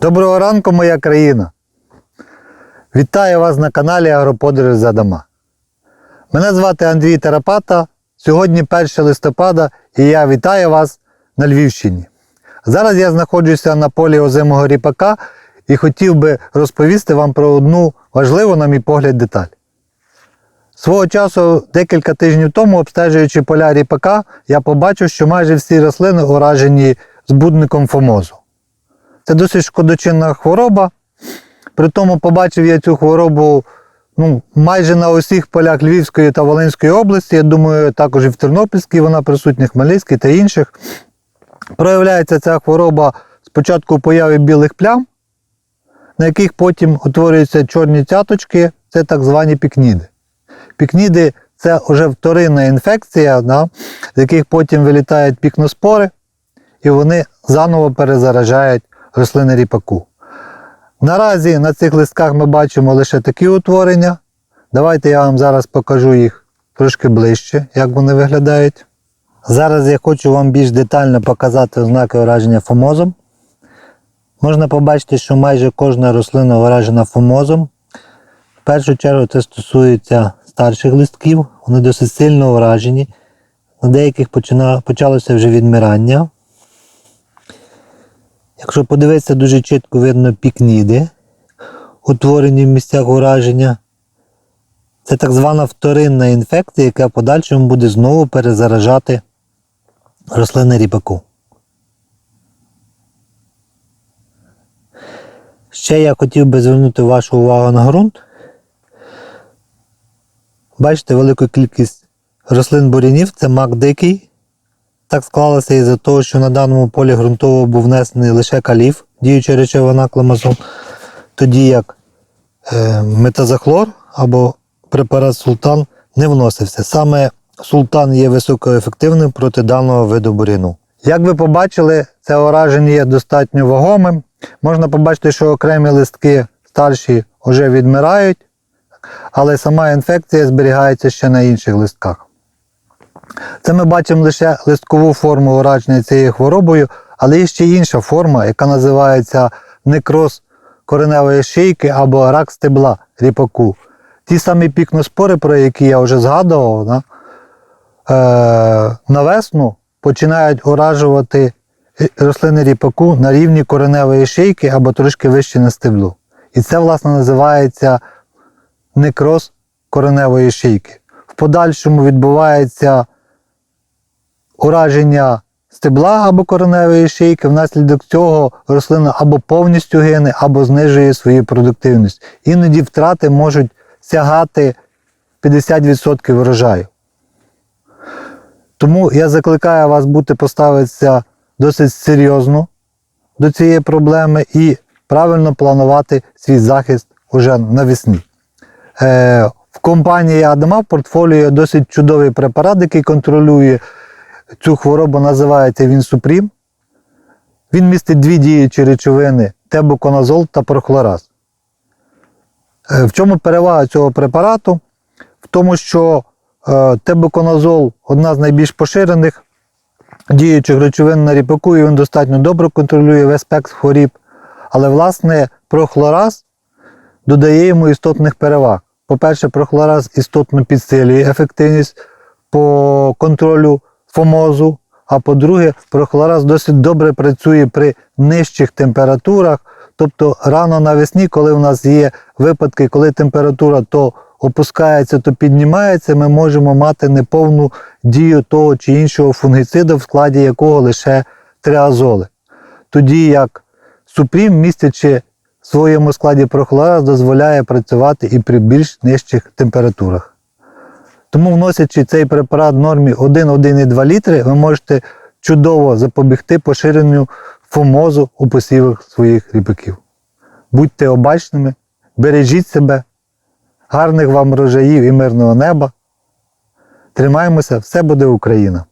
Доброго ранку, моя країна! Вітаю вас на каналі Агроподорож за дома. Мене звати Андрій Терапата. Сьогодні 1 листопада і я вітаю вас на Львівщині. Зараз я знаходжуся на полі озимого ріпака і хотів би розповісти вам про одну важливу, на мій погляд, деталь. Свого часу, декілька тижнів тому, обстежуючи поля ріпака, я побачив, що майже всі рослини уражені збудником фомозу. Це досить шкодочинна хвороба. При тому побачив я цю хворобу ну, майже на усіх полях Львівської та Волинської області. Я думаю, також і в Тернопільській вона присутня, Хмельницькій та інших. Проявляється ця хвороба спочатку у появі білих плям, на яких потім утворюються чорні цяточки, це так звані пікніди. Пікніди це вже вторинна інфекція, да, з яких потім вилітають пікноспори, і вони заново перезаражають рослини ріпаку. Наразі на цих листках ми бачимо лише такі утворення. Давайте я вам зараз покажу їх трошки ближче, як вони виглядають. Зараз я хочу вам більш детально показати ознаки ураження фомозом. Можна побачити, що майже кожна рослина уражена фомозом. В першу чергу це стосується старших листків, вони досить сильно уражені. На деяких почина- почалося вже відмирання. Якщо подивитися, дуже чітко видно пікніди, утворені в місцях ураження. Це так звана вторинна інфекція, яка в подальшому буде знову перезаражати рослини ріпаку. Ще я хотів би звернути вашу увагу на ґрунт. Бачите, велику кількість рослин бурянів це мак дикий. Так склалося із-за того, що на даному полі ґрунтово був внесений лише каліф, діюча речовина кламазон, тоді як е, метазахлор або препарат султан не вносився. Саме султан є високоефективним проти даного виду буряну. Як ви побачили, це ураження є достатньо вагомим. Можна побачити, що окремі листки старші вже відмирають, але сама інфекція зберігається ще на інших листках. Це ми бачимо лише листкову форму ураження цією хворобою, але є ще інша форма, яка називається некроз кореневої шийки або рак стебла ріпаку. Ті самі пікноспори, про які я вже згадував, да, е, на весну починають уражувати рослини ріпаку на рівні кореневої шийки або трошки вище на стеблу. І це, власне, називається некроз кореневої шийки. В подальшому відбувається ураження стебла або кореневої шийки, внаслідок цього рослина або повністю гине, або знижує свою продуктивність. Іноді втрати можуть сягати 50% врожаю. Тому я закликаю вас бути поставитися досить серйозно до цієї проблеми і правильно планувати свій захист уже навесні. Е, в компанії Адама в портфоліо досить чудовий препарат, який контролює цю хворобу, називається він Супрім. Він містить дві діючі речовини тебуконазол та прохлораз. Е, В чому перевага цього препарату? В тому, що е, тебуконазол одна з найбільш поширених діючих речовин на ріпаку, і він достатньо добре контролює весь спектр хворіб. Але, власне, прохлораз додає йому істотних переваг. По-перше, прохлораз істотно підсилює ефективність по контролю фомозу. А по-друге, прохлораз досить добре працює при нижчих температурах. Тобто рано навесні, коли у нас є випадки, коли температура то опускається, то піднімається, ми можемо мати неповну дію того чи іншого фунгіцида, в складі якого лише триазоли. Тоді як супрім, містячи в своєму складі прохлораз, дозволяє працювати і при більш нижчих температурах. Тому, вносячи цей препарат в нормі 1-1,2 літри, ви можете чудово запобігти поширенню фомозу у посівах своїх ріпаків. Будьте обачними, бережіть себе, гарних вам врожаїв і мирного неба. Тримаємося, все буде Україна!